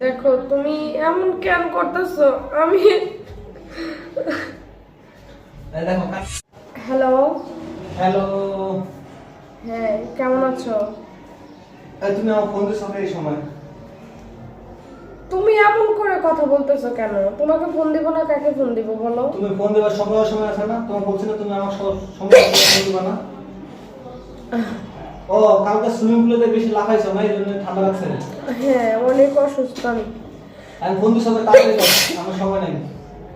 দেখো তুমি এমন কেন করতেছো? আমি দেখো হ্যালো হ্যালো হ্যাঁ কেমন আছো? তুমি আমার ফোন দিছো এই সময়। তুমি এমন করে কথা বলতেছো কেন? তোমাকে ফোন দিব না কাকে ফোন দিব বলো? তুমি ফোন দেওয়ার সময় সময় আছে না? তোমার বলছি না তুমি আমার সময় ফোন দিবা না। ও কালকে সুইমিং পুলে বেশি লাফাইছো না এই জন্য ঠান্ডা লাগছে হ্যাঁ অনেক অসুস্থ আমি। আমি দিছো তো তাড়াতাড়ি কর আমার সময় নেই।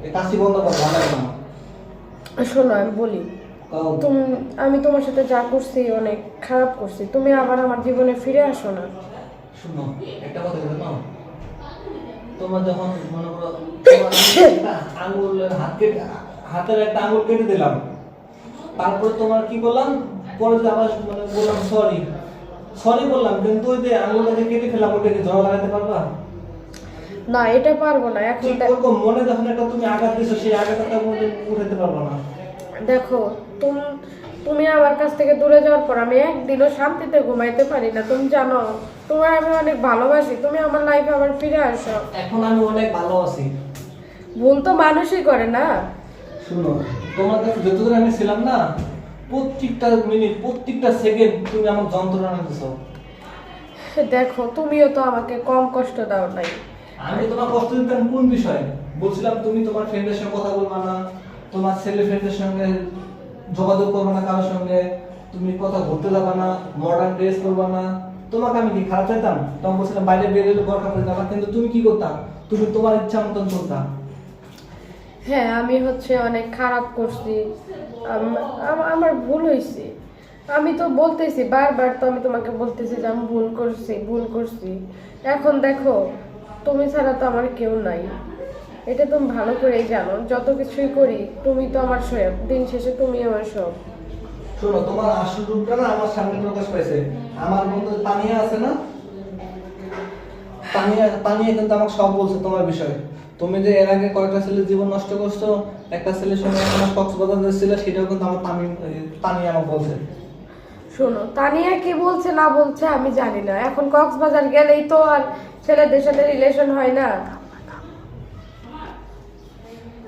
এই কাজটি বন্ধ কর ভালো লাগে না। শোনো আমি বলি তুমি আমি তোমার সাথে যা করছি অনেক খারাপ করছি। তুমি আবার আমার জীবনে ফিরে আসো না। শুনো একটা কথা বলে নাও তোমার যখন মনে করো আঙ্গুল হাত কেটে হাতের একটা আঙুল কেটে দিলাম। তারপরে তোমার কি করলাম? পরে যে আবার মানে বললাম সরি সরি বললাম কিন্তু ওই যে আঙ্গুলটা যে কেটে ফেলাম ওটাকে জল লাগাতে পারবা? না এটা পারব না এখন ওরকম মনে যখন একটা তুমি আঘাত দিছো সেই আঘাতটা মধ্যে উঠাতে পারবা না। দেখো তুমি তুমি আমার কাছ থেকে দূরে যাওয়ার পর আমি একদিনও শান্তিতে ঘুমাইতে পারি না। তুমি জানো তোমার আমি অনেক ভালোবাসি। তুমি আমার লাইফে আবার ফিরে আসো। এখন আমি অনেক ভালো আছি। ভুল তো মানুষই করে না। শুনো তোমার কাছে যতদিন আমি ছিলাম না প্রত্যেকটা মিনিট প্রত্যেকটা সেকেন্ড তুমি আমার যন্ত্রণা দিছো দেখো তুমিও তো আমাকে কম কষ্ট দাও নাই। আমি তোমার কষ্ট দিতাম কোন বিষয়ে? বলছিলাম তুমি তোমার ফ্রেন্ডের সঙ্গে কথা বলবা না তোমার ছেলে ফ্রেন্ডের সঙ্গে যোগাযোগ করবে না কারোর সঙ্গে তুমি কথা ঘুরতে যাবা না মডার্ন ড্রেস করবা না। তোমাকে আমি কি খারাপ চাইতাম? তখন বলছিলাম বাইরে বেরিয়ে ঘর কাপড়ে যাবা কিন্তু তুমি কি করতাম তুমি তোমার ইচ্ছা মতন চলতাম হ্যাঁ আমি হচ্ছে অনেক খারাপ করছি। আম- আম- আমার ভুল হয়েছে আমি তো বলতেছি, বারবার তো আমি তোমাকে বলতেছি যে আমি ভুল করছি ভুল করছি। এখন দেখো, তুমি ছাড়া তো আমার কেউ নাই। এটা তুমি ভালো করেই জানো। যত কিছুই করি, তুমি তো আমার সব। দিন শেষে তুমি আমার সব। শোনো, তোমার আসল রূপটা না আমার সামনে প্রকাশ পাইছে। আমার বন্ধু তানিয়া আছে না? তানিয়া তানিয়া কিন্তু আমাকে সব বলছে তোমার বিষয়ে। তুমি যে এর আগে কয়েকটা ছেলের জীবন নষ্ট করছ, একটা ছেলের সঙ্গে আমার কক্সবাজার ছিল সেটাও কিন্তু আমার তামি তানিয়া আমাকে বলছে। শোনো, তানিয়া কি বলছে না বলছে আমি জানি না। এখন কক্সবাজার গেলেই তো আর ছেলেদের সাথে রিলেশন হয় না।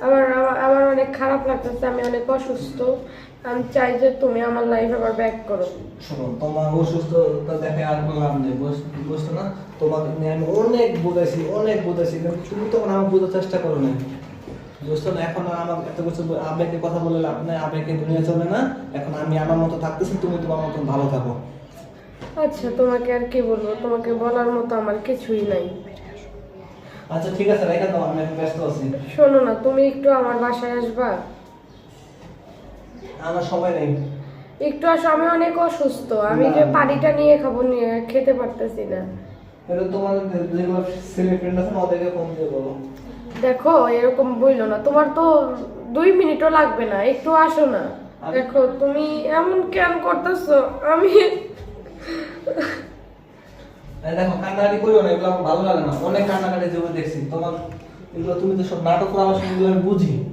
আমার, আমার- আমার অনেক খারাপ লাগতেছে, আমি অনেক অসুস্থ। আমি চাই যে তুমি আমার লাইফ আবার ব্যাক করো। শোনো তোমার অসুস্থতা দেখে আর লাভ নেই বুঝ- বুঝছ না? তোমাকে নিয়ে আমি অনেক বোঝাইছি অনেক বোঝাইছি কিন্তু তুমি তখন আমার বোঝার চেষ্টা করো না বুঝছ না? এখন আমার এত কিছু আবেগে কথা বলে লাভ নেই আবেগে দুনিয়া চলে না। এখন আমি আমার মতো থাকতেছি তুমি তোমার মতন ভালো থাকো। আচ্ছা তোমাকে আর কি বলব? তোমাকে বলার মতো আমার কিছুই নাই। আচ্ছা ঠিক আছে রেখে দাও আমি ব্যস্ত আছি। শোনো না তুমি একটু আমার বাসায় আসবা। আমার সময় নেই। একটু আসো আমি অনেক অসুস্থ। আমি যে। পানিটা নিয়ে খাব নিয়ে খেতে পারতেছি না। এটা তোমার যে- যেগুলো ছেলে ফ্রেন্ড আছে ওদেরকে ফোন দিয়ে বলো। দেখো এরকম বইলো না। তোমার তো দুই মিনিটও লাগবে না একটু আসো না। দেখো তুমি এমন কেন করতেছো? আমি দেখো কান্নাকাটি করিও না এগুলো আমার ভালো লাগে না। অনেক কান্নাকাটি যেগুলো দেখছি। তোমার এগুলো তুমি তো সব নাটক করা আমি বুঝি।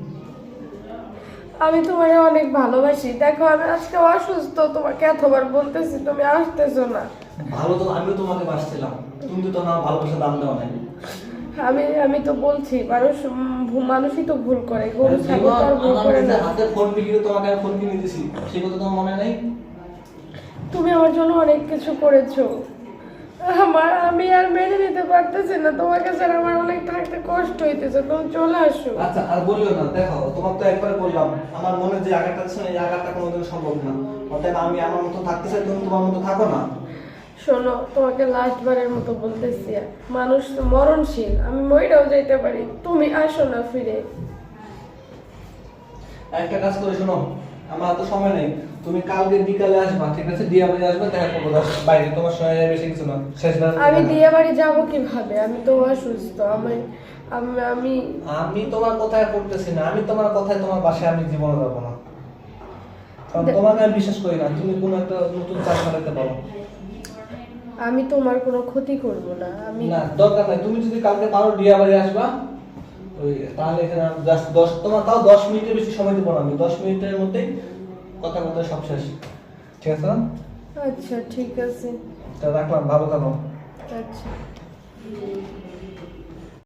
আমি তোমাকে অনেক ভালোবাসি। দেখো আমি আজকে অসুস্থ তোমাকে এতবার বলতেছি তুমি আসতেছো না। ভালো তো আমিও তোমাকে বাসছিলাম। তুমি তো তোমার ভালোবাসা দাম দেওয়া নাই। আমি আমি তো বলছি মানুষ মানুষই তো ভুল করে। গরু ছাগল তো আর ভুল করে না। হাতে ফোন বিক্রি তোমাকে আমি ফোন কিনে দিছি। সে কথা তোমার মনে নেই? তুমি আমার জন্য অনেক কিছু করেছ। আমার আমি আর মেনে নিতে পারতেছি না। তোমাকে ছাড়া আমার অনেক থাকতে কষ্ট হইতেছে। তুমি চলে আসো। আচ্ছা আর বলিও না দেখো তোমার তো একবার বললাম আমার মনে যে আঘাতটা আছে এই আঘাতটা কোনোদিন সম্ভব না। অতএব আমি আমার মতো থাকতে চাই তুমি তোমার মতো থাকো না। শোনো তোমাকে লাস্ট বারের মতো বলতেছি মানুষ তো মরণশীল আমি মইরাও যাইতে পারি। তুমি আসো না ফিরে। একটা কাজ করে শোনো আমার তো সময় নেই। তুমি কালকে বিকালে আসবা ঠিক আছে? দিয়া বাজে আসবে দেখা করব। বাইরে তোমার সময় বেশি কিছু না। শেষ বেলা আমি দিয়ে বাড়ি যাব কীভাবে? আমি তো অসুস্থ আমি আমি আমি আমি তোমার কথায় করতেছি না। আমি তোমার কথায় তোমার বাসায় আমি জীবনে যাব না। তোমাকে আমি বিশ্বাস করি না। তুমি কোনো একটা নতুন চাষ বানাতে পারো। আমি তোমার কোনো ক্ষতি করব না। আমি না দরকার নাই। তুমি যদি কালকে পারো ডিয়া বাড়ি আসবা ওই তাহলে এখানে জাস্ট দশ তোমার তাও দশ মিনিটের বেশি সময় দেবো না। আমি দশ মিনিটের মধ্যেই কথা কথা সব শেষ। ঠিক আছে না? আচ্ছা ঠিক আছে। তা রাখলাম ভালো থাকো। আচ্ছা।